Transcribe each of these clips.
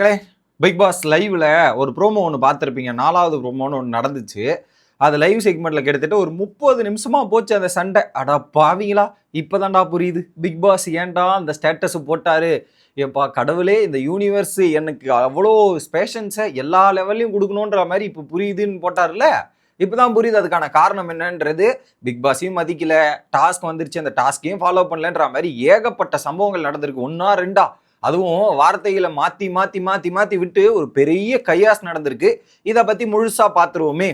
மக்களே big pass லைவ்ல ஒரு ப்ரோமோ ஒன்று பார்த்துருப்பீங்க. நாலாவது ப்ரோமோன்னு ஒன்று நடந்துச்சு. அது லைவ் செக்மெண்ட்டில் கிட்டத்தட்ட ஒரு முப்பது நிமிஷமாக போச்சு அந்த சண்டை. அடா பாவீங்களா இப்போதான்டா புரியுது. பிக் பாஸ் ஏன்டா அந்த ஸ்டேட்டஸ் போட்டாரு? ஏப்பா கடவுளே இந்த யூனிவர்ஸ் எனக்கு அவ்வளோ ஸ்பேஷன்ஸை எல்லா லெவல்லையும் கொடுக்கணுன்ற மாதிரி இப்போ புரியுதுன்னு போட்டார்ல இப்போ தான் புரியுது அதுக்கான காரணம் என்னன்றது. பிக் பாஸையும் மதிக்கல. டாஸ்க் வந்துருச்சு. அந்த டாஸ்கையும் ஃபாலோ பண்ணலன்ற மாதிரி ஏகப்பட்ட சம்பவங்கள் நடந்திருக்கு. ஒன்றா ரெண்டா. அதுவும் வார்த்தைகளை மாத்தி மாத்தி மாத்தி மாத்தி விட்டு ஒரு பெரிய கையாஸ் நடந்திருக்கு. இதை பத்தி முழுசா பார்த்துருவோமே.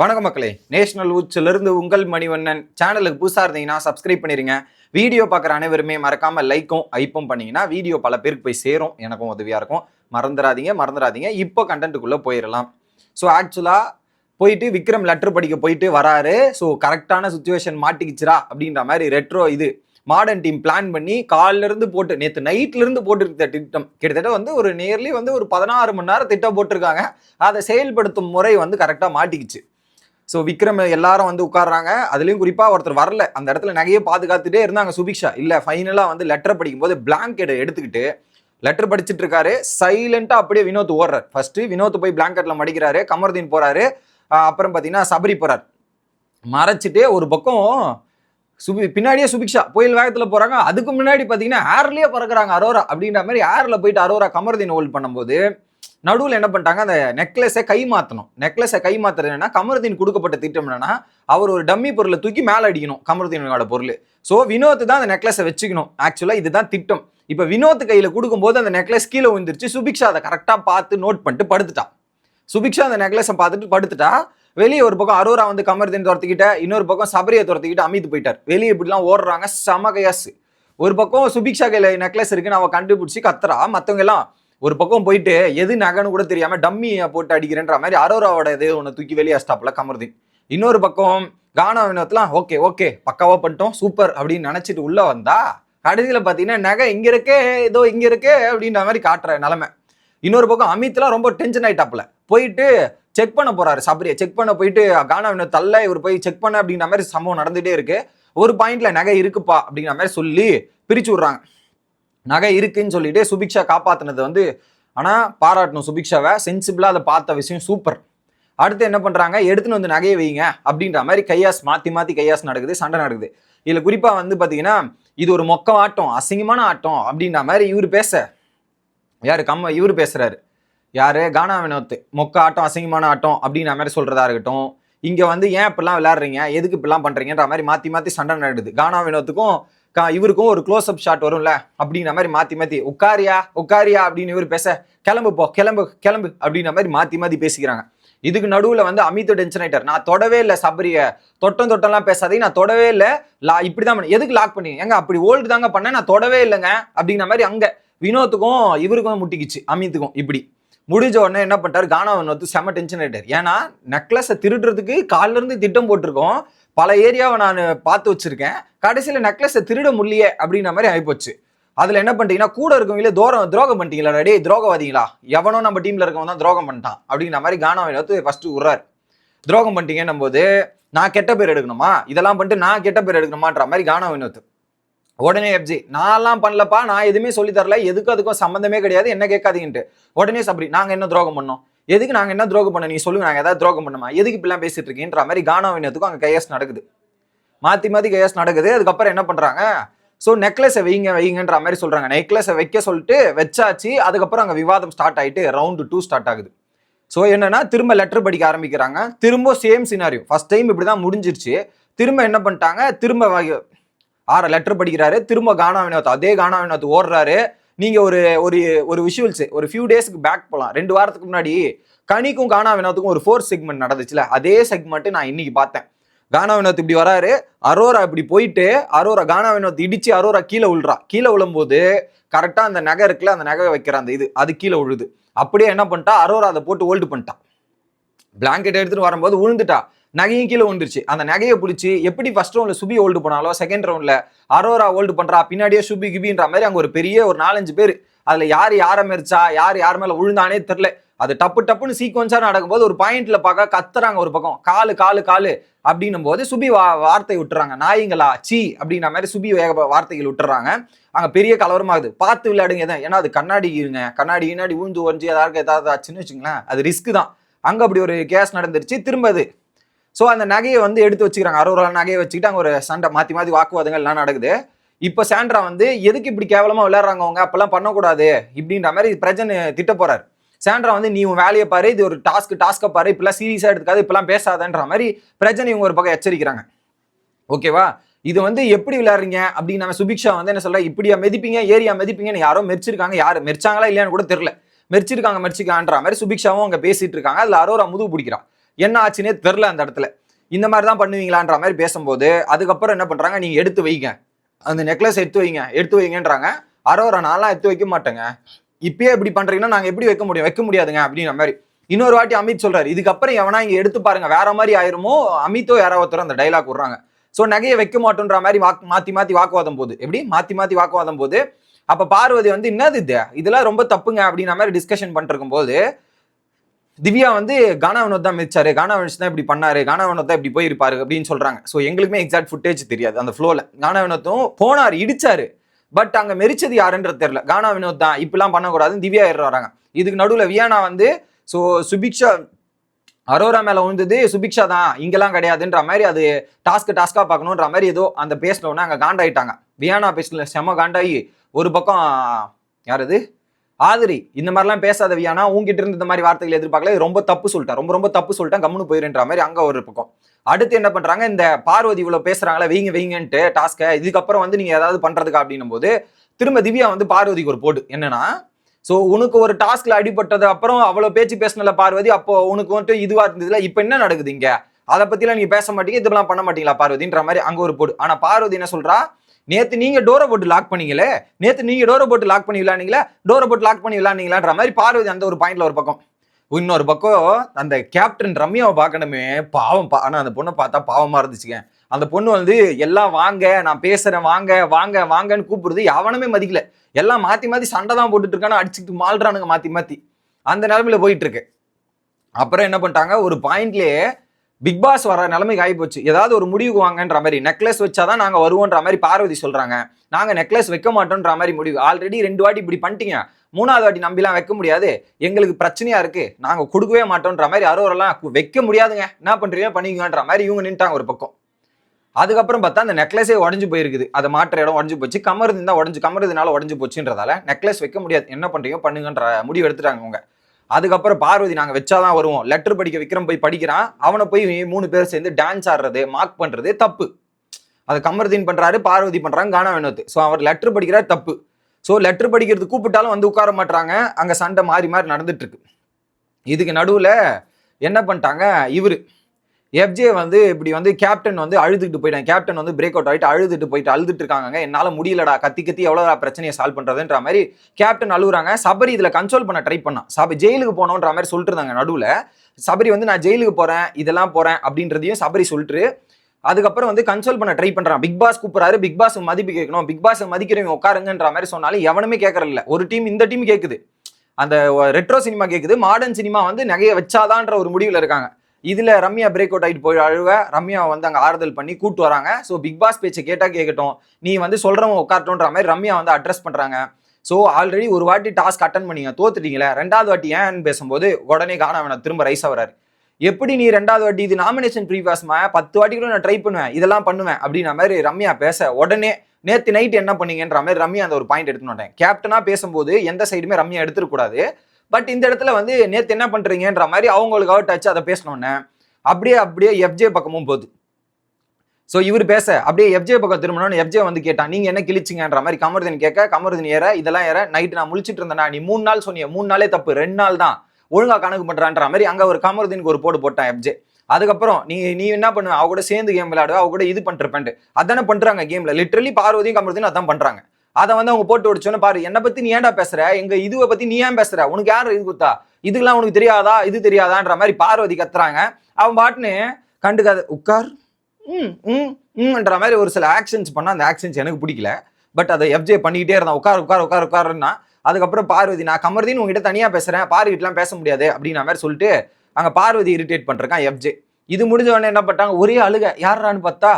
வணக்கம் மக்களே. நேஷனல் உச்சில இருந்து உங்கள் மணிவண்ணன். சேனலுக்கு புதுசா இருந்தீங்கன்னா சப்ஸ்கிரைப் பண்ணிருங்க. வீடியோ பார்க்குற அனைவருமே மறக்காம லைக்கும் ஐப்பும் பண்ணீங்கன்னா வீடியோ பல பேருக்கு போய் சேரும். எனக்கும் உதவியா இருக்கும். மறந்துடாதீங்க மறந்துடாதீங்க. இப்போ கண்டென்ட்டுக்குள்ள போயிடலாம். ஸோ ஆக்சுவலா போயிட்டு விக்ரம் லெட்டர் படிக்க போயிட்டு வராரு. ஸோ கரெக்டான சுச்சுவேஷன் மாட்டிக்கிச்சுரா அப்படின்ற மாதிரி ரெட்ரோ இது. மாடர்ன் டீம் பிளான் பண்ணி காலில இருந்து போட்டு நேற்று நைட்ல இருந்து போட்டுருக்க திட்டம். கிட்டத்தட்ட வந்து ஒரு நியர்லி வந்து ஒரு பதினாறு மணி நேரம் திட்டம் போட்டிருக்காங்க. அதை செயல்படுத்தும் முறை வந்து கரெக்டாக மாட்டிக்கிச்சு. ஸோ விக்ரம் எல்லாரும் வந்து உட்கார்றாங்க. அதுலேயும் குறிப்பாக ஒருத்தர் வரல. அந்த இடத்துல நகையை பாதுகாத்துட்டே இருந்தாங்க சுபிக்ஷா. இல்லை ஃபைனலாக வந்து லெட்டர் படிக்கும்போது பிளாங்கெட் எடுத்துக்கிட்டு லெட்டர் படிச்சுட்டு இருக்காரு. சைலண்டாக அப்படியே வினோத் ஓடுறார். ஃபர்ஸ்ட் வினோத் போய் பிளாங்கெட்ல மடிக்கிறாரு. கமர்தீன் போறாரு. அப்புறம் பார்த்தீங்கன்னா சபரி போறார். மறைச்சிட்டு ஒரு பக்கம் சுபி பின்னாடியே சுபிக்ஷா புயல் வேகத்தில் போகிறாங்க அதுக்கு முன்னாடி பார்த்தீங்கன்னா ஏர்லேயே பறக்கிறாங்க அரோரா அப்படின்ற மாதிரி ஏரில் போயிட்டு அரோரா கமர்தீன் ஹோல்ட் பண்ணும்போது நடுவில் என்ன பண்ணிட்டாங்க அந்த நெக்லஸை கை மாற்றணும் நெக்லஸை கை மாத்துறது என்னன்னா கமருதீன் கொடுக்கப்பட்ட திட்டம் என்னன்னா அவர் ஒரு டம்மி பொருளை தூக்கி மேலே அடிக்கணும் கமருதீனோட பொருள். ஸோ வினோத் தான் அந்த நெக்லஸை வச்சுக்கணும். ஆக்சுவலாக இதுதான் திட்டம். இப்போ வினோத் கையில் கொடுக்கும்போது அந்த நெக்லஸ் கீழே விழுந்துருச்சு. சுபிக்ஷா அதை கரெக்டாக பார்த்து நோட் பண்ணிட்டு படுத்துட்டான் சுபிக்ஷா அந்த நெக்லஸை பார்த்துட்டு படுத்துட்டா வெளியே ஒரு பக்கம் அரோரா வந்து கமர்தீன் துரத்துக்கிட்ட இன்னொரு பக்கம் சபரியை துரத்திக்கிட்டு அமித் போயிட்டார். வெளியே இப்படிலாம் ஓடுறாங்க செம கையாசு ஒரு பக்கம் சுபிக்ஷா கையில் நெக்லஸ் இருக்குன்னு அவன் கண்டுபிடிச்சி கத்துறா. மற்றவங்க எல்லாம் ஒரு பக்கம் போயிட்டு எது நகைன்னு கூட தெரியாம டம்மியை போட்டு அடிக்கிறேன்ற மாதிரி அரோராவோட இது ஒன்று தூக்கி வெளியே ஸ்டாப்ல கமர்தீன். இன்னொரு பக்கம் கானா வினோத்லாம் ஓகே ஓகே பக்காவாக பண்ணிட்டோம் சூப்பர் அப்படின்னு நினச்சிட்டு உள்ளே வந்தா கடைசியில் பார்த்தீங்கன்னா நகை இங்கே இருக்கே ஏதோ இங்கே இருக்கே அப்படின்ற மாதிரி காட்டுற நிலமை. இன்னொரு பக்கம் அமித்லாம் ரொம்ப டென்ஷன் ஆகிட்டாப்புல போயிட்டு செக் பண்ண போறாரு சபரியை செக் பண்ண போயிட்டு கானா வினோத் தள்ள இவர் போய் செக் பண்ண அப்படின்ற மாதிரி சம்பவம் நடந்துட்டே இருக்கு. ஒரு பாயிண்ட்ல நகை இருக்குப்பா அப்படிங்கிற மாதிரி சொல்லி பிரிச்சு விடுறாங்க. நகை இருக்குன்னு சொல்லிட்டு சுபிக்ஷா காப்பாத்தினது வந்து ஆனா பாராட்டணும் சுபிக்ஷாவை. சென்சிபிளா அதை பார்த்த விஷயம் சூப்பர் அடுத்து என்ன பண்றாங்க? எடுத்துன்னு வந்து நகையை வைங்க அப்படின்ற மாதிரி கையாஸ் மாத்தி மாத்தி கையாஸ் நடக்குது சண்டை நடக்குது. இதுல குறிப்பா வந்து பாத்தீங்கன்னா இது ஒரு மொக்க ஆட்டம் அசிங்கமான ஆட்டம் அப்படின்ற மாதிரி இவர் பேச யாரு கம்ம இவர் பேசுறாரு. யார்? கானா வினோத். மொக்க ஆட்டம் அசிங்கமான ஆட்டம் அப்படின்ற மாதிரி சொல்கிறதா இருக்கட்டும். இங்கே வந்து ஏன் இப்படிலாம் விளாட்றீங்க எதுக்கு இப்படிலாம் பண்ணுறீங்கன்ற மாதிரி மாற்றி மாற்றி சண்டை நடக்குது. கானா வினோத்துக்கும் கா- இவருக்கும் ஒரு க்ளோஸ் அப் ஷாட் வரும்ல? அப்படிங்கிற மாதிரி மாற்றி மாற்றி உட்காரியா? உட்காரியா? அப்படின்னு இவர் பேச கிளம்பு போ கிளம்பு கிளம்பு அப்படின்ற மாதிரி மாற்றி மாற்றி பேசிக்கிறாங்க. இதுக்கு நடுவில் வந்து அமித் டென்ஷன் ஆயிட்டார். நான் தொடவே இல்லை சபரிய. தொட்டம் தொட்டம்லாம் பேசாதே நான் தொடவே இல்லை. லா இப்படிதான் பண்ணேன் எதுக்கு லாக் பண்ணி ஏங்க அப்படி ஓல்டு தாங்க பண்ணேன். நான் தொடவே இல்லைங்க. அப்படிங்கிற மாதிரி அங்கே வினோத்துக்கும் இவருக்கும் முட்டிக்கிச்சு. அமித்துக்கும் இப்படி. முடிஞ்ச உடனே என்ன பண்ணிட்டாரு? கானா வந்து செம்ம டென்ஷன் ஆகிட்டார் ஏன்னா நெக்லஸை திருடுறதுக்கு கால்ல இருந்து திட்டம் போட்டிருக்கோம். பல ஏரியாவை நான் பார்த்து வச்சுருக்கேன். கடைசியில் நெக்லஸை திருட முடியலையே அப்படின்ற மாதிரி ஆகிப்போச்சு அதில் என்ன பண்ணிட்டீங்கன்னா கூட இருக்கவங்களே தூரம் துரோகம் பண்ணிட்டீங்களா? ரெடி துரோகவாதிங்களா? எவனோ நம்ம டீமில் இருக்கவன் தான் துரோகம் பண்ணிட்டான். அப்படிங்கிற மாதிரி கானா வந்து ஃபஸ்ட்டு உர்றார். துரோகம் பண்ணிட்டீங்கன்னும் போது நான் கெட்ட பேர் எடுக்கணுமா? இதெல்லாம் பண்ணிட்டு நான் கெட்ட பேர் எடுக்கணுமான்ற மாதிரி கானா வினோத் உடனே எப்ஜி நான்லாம் பண்ணலப்பா நான் எதுவுமே சொல்லி தரல. எதுக்கும் அதுக்கும் சம்மந்தமே கிடையாது. என்ன கேட்காதீங்கன்ட்டு. உடனே சபரி நாங்க என்ன துரோகம் பண்ணோம்? எதுக்கு நாங்க என்ன துரோகம் பண்ணோம்? நீ சொல்லுங்க நாங்க ஏதாவது துரோகம் பண்ணுமா? எதுக்கு இப்படிலாம் பேசிட்டு இருக்கீன்ற மாதிரி கானா அங்கே அங்க கையாஸ் நடக்குது. மாத்தி மாத்தி கையாஸ் நடக்குது. அதுக்கப்புறம் என்ன பண்றாங்க? ஸோ நெக்லஸை வைங்க வைங்கன்ற மாதிரி சொல்றாங்க. நெக்லஸை வைக்க சொல்லிட்டு வச்சாச்சு. அதுக்கப்புறம் அங்கே விவாதம் ஸ்டார்ட் ஆயிட்டு ரவுண்டு டூ ஸ்டார்ட் ஆகுது. ஸோ என்னன்னா திரும்ப லெட்டர் படிக்க ஆரம்பிக்கிறாங்க. திரும்ப சேம் சினாரியோ ஃபர்ஸ்ட் டைம் இப்படி தான் முடிஞ்சிருச்சு. திரும்ப என்ன பண்ணிட்டாங்க? திரும்ப ஆற லெட்டர் படிக்கிறாரு. திரும்ப கானா வினோத் அதே கானா வினோத் ஓடுறாரு. நீங்க ஒரு ஒரு ஒரு விஷுவல்ஸ் ஒரு ஃபியூ டேஸ்க்கு பேக் போகலாம் ரெண்டு வாரத்துக்கு முன்னாடி கனிக்கும் கானா வினோத்துக்கும் ஒரு ஃபோர்த் செக்மெண்ட் நடந்துச்சுல. அதே செக்மெண்ட் நான் இன்னைக்கு பார்த்தேன். கானா வினோத் இப்படி வராரு. அரோரா இப்படி போயிட்டு அரோரா கானா வினோத் இடிச்சு அரோரா கீழே விழுறா கீழே விழும்போது கரெக்டாக அந்த நகை இருக்குல்ல அந்த நகை வைக்கிற அந்த இது அது கீழே விழுது அப்படியே என்ன பண்ணிட்டா அரோரா அதை போட்டு ஹோல்டு பண்ணிட்டான் பிளாங்கெட் எடுத்துட்டு வரும்போது விழுந்துட்டா நகையும் கீழே விழுந்துருச்சு அந்த நகையை பிடிச்சி எப்படி ஃபர்ஸ்ட் ரவுண்டில் சுபி ஹோல்டு பண்ணாலோ செகண்ட் ரவுண்டில் அரோரா ஹோல்டு பண்ணுறா பின்னாடியே சுபி கிபின்ற மாதிரி அங்கே ஒரு பெரிய ஒரு நாலஞ்சு பேர். அதில் யார் யாரை மெரிச்சா யார் யார் மேலே விழுந்தானே தெரில அது டப்பு டப்புன்னு சீக்வன்ஸாக நடக்கும்போது ஒரு பாயிண்ட்ல பார்க்க கத்துறாங்க ஒரு பக்கம். காலு காலு காலு அப்படின்னும் போது சுபி வா வார்த்தை விட்டுறாங்க. நாய்ங்களா சி அப்படின்ற மாதிரி சுபி வேக வார்த்தைகள் விட்டுறாங்க. அங்கே பெரிய கலவரமாகுது. பார்த்து விளையாடுங்க தான் ஏன்னா அது கண்ணாடி இருங்க. கண்ணாடி கண்ணாடி ஊந்து ஒஞ்சி ஏதாவது ஏதாவது ஆச்சுன்னு வச்சுங்களேன். அது ரிஸ்க் தான். அங்க அப்படி ஒரு கேஸ் நடந்துருச்சு திரும்ப அது. ஸோ அந்த நகையை வந்து எடுத்து வச்சுக்கிறாங்க. அறுபது நகையை வச்சுக்கிட்டு அங்கே ஒரு சண்டை மாற்றி மாற்றி வாக்குவாதங்கள் எல்லாம் நடக்குது. இப்போ சாண்ட்ரா வந்து எதுக்கு இப்படி கேவலமா விளையாடுறாங்க அவங்க? அப்பெல்லாம் பண்ணக்கூடாது. இப்படின்ற மாதிரி பிரஜன் திட்ட போறாரு. சாண்ட்ரா வந்து நீ உன் வேலையை பாரு இது ஒரு டாஸ்க் டாஸ்க்கை பாரு இப்பெல்லாம் சீரியஸா எடுத்துக்காது இப்பெல்லாம் பேசாதன்ற மாதிரி பிரஜன் இவங்க ஒரு பக்கம் எச்சரிக்கிறாங்க. ஓகேவா? இது வந்து எப்படி விளையாடுறீங்க? அப்படின்னு நம்ம சுபிக்ஷா வந்து என்ன சொல்ற? இப்படியா மெதிப்பீங்க? ஏரியா மெதிப்பீங்கன்னு யாரோ மெரிச்சிருக்காங்க யார் மெரிச்சாங்களா இல்லையான்னு கூட தெரியல. மெரிச்சிருக்காங்க மெரிச்சிக்கான்ற மாதிரி சுபிக்ஷாவும் அங்கே பேசிட்டு இருக்காங்க அதில் அரோரா முதுகு பிடிக்கிறான். என்ன ஆச்சுன்னே தெரில அந்த இடத்துல. இந்த மாதிரி தான் பண்ணுவீங்களான்ற மாதிரி பேசும்போது அதுக்கப்புறம் என்ன பண்ணுறாங்க நீங்கள் எடுத்து வைங்க. அந்த நெக்லஸ் எடுத்து வைங்க. எடுத்து வைங்கன்றாங்க. அரோரா நான்லாம் எடுத்து வைக்க மாட்டேங்க. இப்பயே இப்படி பண்ணுறீங்கன்னா நாங்கள் எப்படி வைக்க முடியும்? வைக்க முடியாதுங்க அப்படின்ற மாதிரி. இன்னொரு வாட்டி அமித் சொல்றாரு. இதுக்கப்புறம் எவனா இங்க எடுத்து பாருங்க வேற மாதிரி ஆயிருமோ? அமித்தோ யாரோ ஒருத்தர் அந்த டைலாக் விடுறாங்க. ஸோ நகையை வைக்க மாட்டோன்ற மாதிரி வாக்கு மாத்தி மாத்தி வாக்குவாதம் போது. எப்படி? மாத்தி மாத்தி வாக்குவாதம் போது அப்ப பார்வதி வந்து என்னது இது? இதெல்லாம் ரொம்ப தப்புங்க. அப்படின்ற மாதிரி டிஸ்கஷன் பண்ணிருக்கும் போது திவ்யா வந்து கானா வினோத் தான் மிதிச்சாரு. கானா வினோத் தான் இப்படி பண்ணாரு. கானா வினோத் தான் இப்படி போயிருப்பாரு. அப்படின்னு சொல்றாங்க. ஸோ எங்களுக்குமே எக்ஸாக்ட் ஃபுட்டேஜ் தெரியாது அந்த ஃப்ளோல கானா வினோத்தும் போனார் இடிச்சாரு. பட் அங்க மெரிச்சது யாருன்றது தெரியல. கானா வினோத் தான். இப்படிலாம் பண்ணக்கூடாதுன்னு திவ்யா ஏற வராங்க. இதுக்கு நடுவில் வியானா வந்து ஸோ சுபிக்ஷா அரோரா மேல விழுந்தது சுபிக்ஷா தான். இங்கெல்லாம் கிடையாதுன்ற மாதிரி அது டாஸ்க் டாஸ்கா பார்க்கணுன்ற மாதிரி ஏதோ அந்த பேசின உடனே அங்கே காண்டாயிட்டாங்க. வியானா பேசல செம காண்டாயி ஒரு பக்கம் யார் இது ஆதிரி இந்த மாதிரிலாம் பேசாதவியானா உங்ககிட்ட இருந்து இந்த மாதிரி வார்த்தைகள் எதிர்பார்க்கல. ரொம்ப தப்பு சொல்லிட்டேன் ரொம்ப ரொம்ப தப்பு சொல்லிட்டேன் கம்முன்னு போயிருன்ற மாதிரி அங்கே ஒரு பக்கம். அடுத்து என்ன பண்ணுறாங்க இந்த பார்வதி இவ்வளோ பேசுறாங்களே வைங்க வைங்கன்ட்டு டாஸ்க்கை இதுக்கப்புறம் வந்து நீங்கள் ஏதாவது பண்ணுறதுக்கா அப்படின்னும் போது திரும்ப திவ்யா வந்து பார்வதிக்கு ஒரு போடு. என்னன்னா ஸோ உனக்கு ஒரு டாஸ்க்ல அடிபட்டது அப்புறம் அவ்வளோ பேச்சு பேசினல பார்வதி அப்போ உனக்கு வந்துட்டு இதுவாக இருந்ததுல இப்போ என்ன நடக்குது இங்கே? அதை பற்றிலாம் நீங்கள் பேச மாட்டீங்க இதெல்லாம் பண்ண மாட்டீங்களா பார்வதின்ற மாதிரி அங்கே ஒரு போடு. ஆனால் பார்வதி என்ன சொல்கிறா நேற்று நீங்கள் டோரை போட்டு லாக் பண்ணீங்களே? நேற்று நீங்கள் டோரை போட்டு லாக் பண்ணி விளாண்டிங்களா டோரை போட்டு லாக் பண்ணி விளாண்டிங்களான்ற மாதிரி பார்வதி அந்த ஒரு பாயிண்ட்ல ஒரு பக்கம். இன்னொரு பக்கம் அந்த கேப்டன் ரம்யாவை பார்க்கணுமே பாவம் பா ஆனால் அந்த பொண்ணை பார்த்தா பாவமாக இருந்துச்சுங்க. அந்த பொண்ணு வந்து எல்லாம் வாங்க நான் பேசுகிறேன் வாங்க வாங்க வாங்கன்னு கூப்பிடுறது எவனுமே மதிக்கல. எல்லாம் மாற்றி மாற்றி சண்டை தான் போட்டுட்டு இருக்கானு அடிச்சுட்டு மாள்றானுங்க மாற்றி மாற்றி அந்த நிலமையில போயிட்டு இருக்கு அப்புறம் என்ன பண்ணிட்டாங்க? ஒரு பாயிண்ட்லேயே பிக் பாஸ் வர நிலைமைக்கு ஆகி போச்சு. ஏதாவது ஒரு முடிவுக்கு வாங்கன்ற மாதிரி நெக்லஸ் வச்சாதான் நாங்கள் வருவோன்ற மாதிரி பார்வதி சொல்றாங்க. நாங்கள் நெக்லஸ் வைக்க மாட்டோன்ற மாதிரி முடிவு. ஆல்ரெடி ரெண்டு வாட்டி இப்படி பண்ணிட்டீங்க. மூணாவது வாட்டி நம்பிலாம் வைக்க முடியாது. எங்களுக்கு பிரச்சனையா இருக்கு. நாங்கள் கொடுக்கவே மாட்டோன்ற மாதிரி அரோரெல்லாம் வைக்க முடியாதுங்க. என்ன பண்றீங்க? பண்ணிக்கங்கன்ற மாதிரி இவங்க நின்ட்டாங்க ஒரு பக்கம். அதுக்கப்புறம் பார்த்தா அந்த நெக்லஸே உடஞ்சு போயிருக்குது. அதை மாற்ற இடம் உடஞ்சு போச்சு. கமருது தான் உடஞ்சு கமருதுனால உடஞ்சு போச்சுன்றதால நெக்லஸ் வைக்க முடியாது. என்ன பண்றீங்க? பண்ணுங்கன்ற முடிவு எடுத்துட்டாங்க அவங்க அதுக்கப்புறம் பார்வதி நாங்க வச்சாதான் வருவோம். லெட்டர் படிக்க விக்ரம் போய் படிக்கிறான். அவனை போய் மூணு பேர் சேர்ந்து டான்ஸ் ஆடுறது மார்க் பண்றது தப்பு. அது கமர்தீன் பண்றாரு பார்வதி பண்றாங்க கானா வினோத். ஸோ அவர் லெட்டர் படிக்கிறார் தப்பு. ஸோ லெட்டர் படிக்கிறது கூப்பிட்டாலும் வந்து உட்கார மாட்டாங்க அங்க சண்டை மாறி மாறி நடந்துட்டு இருக்கு. இதுக்கு நடுவுல என்ன பண்ணிட்டாங்க? இவரு எஃப்ஜே வந்து இப்படி வந்து கேப்டன் வந்து அழுதுட்டு போயிட்டாங்க கேப்டன் வந்து பிரேக் அவுட் ஆகிட்டு அழுதுட்டு போயிட்டு அழுதுட்டு இருக்காங்க என்னால் முடியலடா. கத்தி கத்தி எவ்வளோ பிரச்சனையை சால்வ் பண்ணுறதுன்ற மாதிரி கேப்டன் அழுகுறாங்க சபரி இதில் கன்சோல் பண்ண ட்ரை பண்ணான். சபரி ஜெயிலுக்கு போனோன்ற மாதிரி சொல்லிட்டு இருந்தாங்க நடுவில். சபரி வந்து நான் ஜெயிலுக்கு போகிறேன் இதெல்லாம் போகிறேன் அப்படின்றதையும் சபரி சொல்லிட்டு அதுக்கப்புறம் வந்து கன்சோல் பண்ண ட்ரை பண்ணுறான் பிக் பாஸ் கூப்பிட்றாரு. பிக் பாஸ் மதிப்பு கேட்கணும். பிக் பாஸ் மதிக்கிறவங்க உட்காருங்கன்ற மாதிரி சொன்னாலும் எவனுமே கேட்கறதில்ல ஒரு டீம் இந்த டீம் கேட்குது அந்த ரெட்ரோ சினிமா கேட்குது மாடர்ன் சினிமா வந்து நகையை வச்சாதான்ற ஒரு முடிவில் இருக்காங்க. இதில் ரம்யா பிரேக் அவுட் ஆகிட்டு போய் அழுவ. ரம்யா வந்து அங்கே ஆறுதல் பண்ணி கூட்டு வராங்க. ஸோ பிக் பாஸ் பேச்சை கேட்டால் கேட்கட்டும் நீ வந்து சொல்கிறவங்க உட்காரட்டும்ன்ற மாதிரி ரம்யா வந்து அட்ரஸ் பண்ணுறாங்க ஸோ ஆல்ரெடி ஒரு வாட்டி டாஸ்க் அட்டன் பண்ணீங்க. தோத்துட்டீங்களே. ரெண்டாவது வாட்டி ஏன்னு பேசும்போது உடனே காண வேணாம் திரும்ப ரைஸ் ஆகிறாரு எப்படி நீ ரெண்டாவது வாட்டி இது நாமினேஷன் ப்ரீவாஸ்மா பத்து வாட்டி கூட நான் ட்ரை பண்ணுவேன். இதெல்லாம் பண்ணுவேன் அப்படின்ற மாதிரி ரம்யா பேச உடனே நேற்று நைட் என்ன பண்ணீங்கன்ற மாதிரி ரம்யா அந்த ஒரு பாயிண்ட் எடுத்துன்னு வந்தேன். கேப்டனாக பேசும்போது எந்த சைடுமே ரம்யா எடுத்துக்கூடாது பட் இந்த இடத்துல வந்து நேற்று என்ன பண்ணுறீங்கன்ற மாதிரி அவங்களுக்கு அவுட் ஆச்சு அதை பேசினோன்னே அப்படியே அப்படியே எஃப்ஜே பக்கமும் போகுது. ஸோ இவர் பேச அப்படியே எஃப்ஜே பக்கம் திரும்பணும்னு எஃப்ஜே வந்து கேட்டான் நீங்கள் என்ன கிழிச்சிங்கன்ற மாதிரி? கமருதன் கேட்க கமருதன் ஏற இதெல்லாம் ஏற நைட்டு நான் முழிச்சிட்டு இருந்தேனா நீ மூணு நாள் சொன்னிய மூணு நாளே தப்பு ரெண்டு நாள் தான் ஒழுங்காக கணக்கு பண்ணுறான்ற மாதிரி அங்கே ஒரு கமருதீனுக்கு ஒரு போடு போட்டான் எஃப்ஜே அதுக்கப்புறம் நீ நீ என்ன பண்ணுவ? அவ கூட சேர்ந்து கேம் விளையாடுவ அவ கூட இது பண்ணிருப்பேன் அதானே பண்றாங்க கேமில் லிட்ரலி பார்வதியும் கமருதனும் அதான் பண்ணுறாங்க அதை வந்து அவங்க போட்டு விடுச்சோன்னு பாரு. என்னை பத்தி நீ ஏன்டா பேசுற? எங்க இதுவை பத்தி நீ ஏன் பேசுற? உனக்கு யார் இது கொடுத்தா? இதுக்கெல்லாம் உனக்கு தெரியாதா? இது தெரியாதான்ற மாதிரி பார்வதி கத்துறாங்க. அவன் பாட்டுன்னு கண்டுக்காத உட்கார். ம் ம் ம்ன்ற மாதிரி ஒரு சில ஆக்ஷன்ஸ் பண்ணால் அந்த ஆக்ஷன்ஸ் எனக்கு பிடிக்கல. பட் அதை எஃப்ஜே பண்ணிக்கிட்டே இருந்தான். உட்கார் உட்கார் உட்கார் உட்காருன்னா அதுக்கப்புறம் பார்வதி நான் கமர்தீன் உங்ககிட்ட தனியாக பேசுறேன். பார்வதிட்டுலாம் பேச முடியாது. அப்படின்ற மாதிரி சொல்லிட்டு அங்கே பார்வதி இரிட்டேட் பண்ணிருக்கான் எஃப்ஜே இது முடிஞ்ச உடனே என்ன பண்ணிட்டாங்க? ஒரே அழுக. யாரான்னு பார்த்தா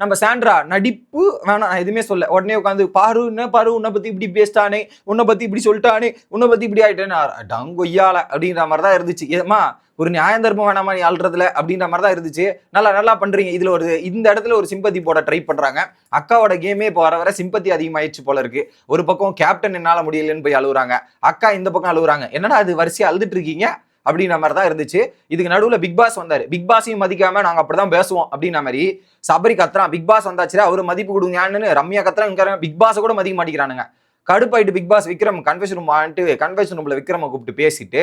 நம்ம சாண்ட்ரா நடிப்பு வேணாம். நான் எதுவுமே சொல்ல. உடனே உட்காந்து பாரு என்ன பாரு உன்னை பத்தி இப்படி பேசிட்டானே உன்னை பத்தி இப்படி சொல்லிட்டானே உன்னை பத்தி இப்படி ஆயிட்டேன்னு. டங்கொய்யால அப்படின்ற மாதிரி தான் இருந்துச்சு. ஏமா ஒரு நியாயம் தர்மம் வேணாமா நீ ஆள்றதுல அப்படின்ற மாதிரி தான் இருந்துச்சு. நல்லா நல்லா பண்றீங்க. இதுல ஒரு இந்த இடத்துல ஒரு சிம்பத்தி போட ட்ரை பண்றாங்க. அக்காவோட கேமே இப்போ வர வர சிம்பத்தி அதிகமாயிடுச்சு போல இருக்கு. ஒரு பக்கம் கேப்டன் என்னால முடியலன்னு போய் அழுகுறாங்க அக்கா இந்த பக்கம் அழுகுறாங்க என்னடா அது வரிசையா அழுதுட்டு இருக்கீங்க? அப்படின்ற மாதிரி தான் இருந்துச்சு. இதுக்கு நடுவில் பிக் பாஸ் வந்தார். பிக் பாஸையும் மதிக்காம அப்படி தான் பேசுவோம் அப்படின்ற மாதிரி சபரி கத்துறான். பிக் பாஸ் வந்தாச்சு அவரு மதிப்பு கொடுங்கன்னு ரம்யா கத்துறாங்க. பிக் பாஸை கூட மதிக்க மாட்டேங்கிறானுங்க. கடுப்பாயிட்டு Bigg Boss Vikram confession room want confession ரூமில் விக்ரமை கூப்பிட்டு பேசிட்டு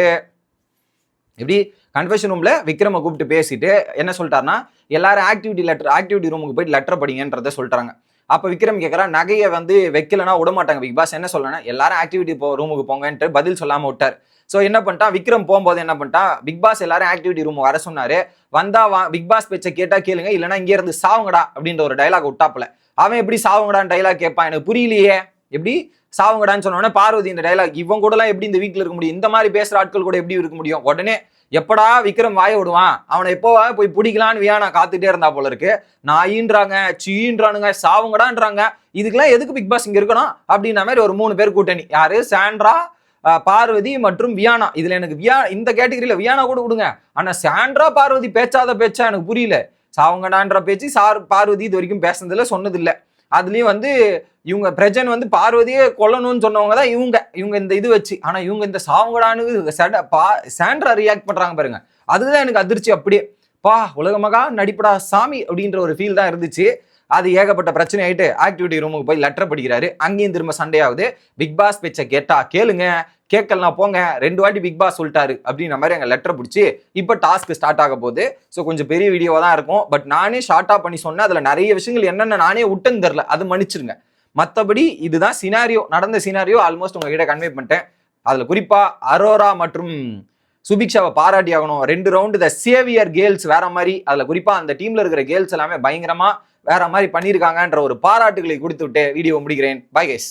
எப்படி? கன்ஃபெஷன் ரூமில் விக்ரம கூப்பிட்டு பேசிட்டு என்ன சொல்லிட்டாருன்னா எல்லாரும் ஆக்டிவிட்டி லெட்டர் ஆக்டிவிட்டி ரூமுக்கு போயிட்டு லெட்டர் படிங்கன்றத சொல்லிட்டாங்க. அப்போ விக்ரம் கேட்குறான் நகையை வந்து வைக்கலனா விட மாட்டாங்க பிக் பாஸ் என்ன சொல்லணும் எல்லாரும் ஆக்டிவிட்டி போ ரூமுக்கு போங்கன்ட்டு பதில் சொல்லாமல் விட்டார். ஸோ என்ன பண்ணிட்டான் விக்ரம் போகும்போது என்ன பண்ணிட்டான் பிக் பாஸ் எல்லாரும் ஆக்டிவிட்டி ரூம் வர சொன்னாரு. வந்தா வா பிக் பாஸ் பேச்சை கேட்டா கேளுங்க இல்லைன்னா இங்கே இருந்து சாவுங்கடா அப்படின்ற ஒரு டைலாக் விட்டாப்புல. அவன் எப்படி சாவுங்கடான்னு டைலாக் கேட்பான் எனக்கு புரியலையே. எப்படி? சாவுங்கடான்னு சொன்னோடனே பார்வதி இந்த டைலாக் இவன் கூடலாம் எப்படி இந்த வீட்டில் இருக்க முடியும்? இந்த மாதிரி பேசுகிற ஆட்கள் கூட எப்படி இருக்க முடியும்? உடனே எப்படா விக்ரம் வாய விடுவான்? அவனை எப்போவா போய் பிடிக்கலான்னு வியானா காத்துட்டே இருந்தா போல இருக்கு. நாயின்றாங்க சீன்றானுங்க சாவுங்கடான்றாங்க. இதுக்கெல்லாம் எதுக்கு பிக் பாஸ் இங்க இருக்கணும்? அப்படின்ற மாதிரி ஒரு மூணு பேர் கூட்டணி. யாரு? சாண்ட்ரா பார்வதி மற்றும் வியானா. இதுல எனக்கு வியா இந்த கேட்டகரியில வியானா கூட கொடுங்க ஆனா சாண்ட்ரா பார்வதி பேச்சாத பேச்சா எனக்கு புரியல. சாவுங்கடான்ற பேச்சு சார் பார்வதி இது வரைக்கும் பேசுனதில்ல சொன்னதில்லை. அதுலேயும் வந்து இவங்க பிரஜன் வந்து பார்வதியே கொல்லணும்னு சொன்னவங்க தான் இவங்க இவங்க இந்த இது வச்சு. ஆனால் இவங்க இந்த சாவுங்கடான்னு சட பா சாண்ட்ரா ரியாக்ட் பண்ணுறாங்க பாருங்க. அதுதான் எனக்கு அதிர்ச்சி அப்படியே. பா உலகமகா நடிப்படா சாமி அப்படின்ற ஒரு ஃபீல் தான் இருந்துச்சு. அது ஏகப்பட்ட பிரச்சனை ஆயிட்டு ஆக்டிவிட்டி ரூமுக்கு போய் லெட்டர் படிக்கிறாரு. அங்கேயும் திரும்ப சண்டே ஆகுது பிக் பாஸ் பேச்சை கேட்டா கேளுங்க. கேட்கலாம் போங்க. ரெண்டு வாட்டி பிக் பாஸ் சொல்லிட்டாரு அப்படின்ற மாதிரி அங்கே லெட்டர் பிடிச்சி இப்போ டாஸ்க் ஸ்டார்ட் ஆக போகுது. ஸோ கொஞ்சம் பெரிய வீடியோவாக தான் இருக்கும். பட் நானே ஷார்ட்டாக பண்ணி சொன்னேன். அதில் நிறைய விஷயங்கள் என்னென்ன நானே விட்டுன்னு தெரில அது மன்னிச்சிருங்க. மற்றபடி இதுதான் சினாரியோ நடந்த சினாரியோ ஆல்மோஸ்ட் உங்ககிட்ட கன்வே பண்ணிட்டேன். அதில் குறிப்பாக அரோரா மற்றும் சுபிக்ஷாவை பாராட்டி ஆகணும். ரெண்டு ரவுண்டு த சேவியர் கேர்ள்ஸ் வேற மாதிரி. அதில் குறிப்பாக அந்த டீமில் இருக்கிற கேர்ள்ஸ் எல்லாமே பயங்கரமாக வேற மாதிரி பண்ணியிருக்காங்கன்ற ஒரு பாராட்டுகளை கொடுத்து விட்டு வீடியோ முடிக்கிறேன். Bye guys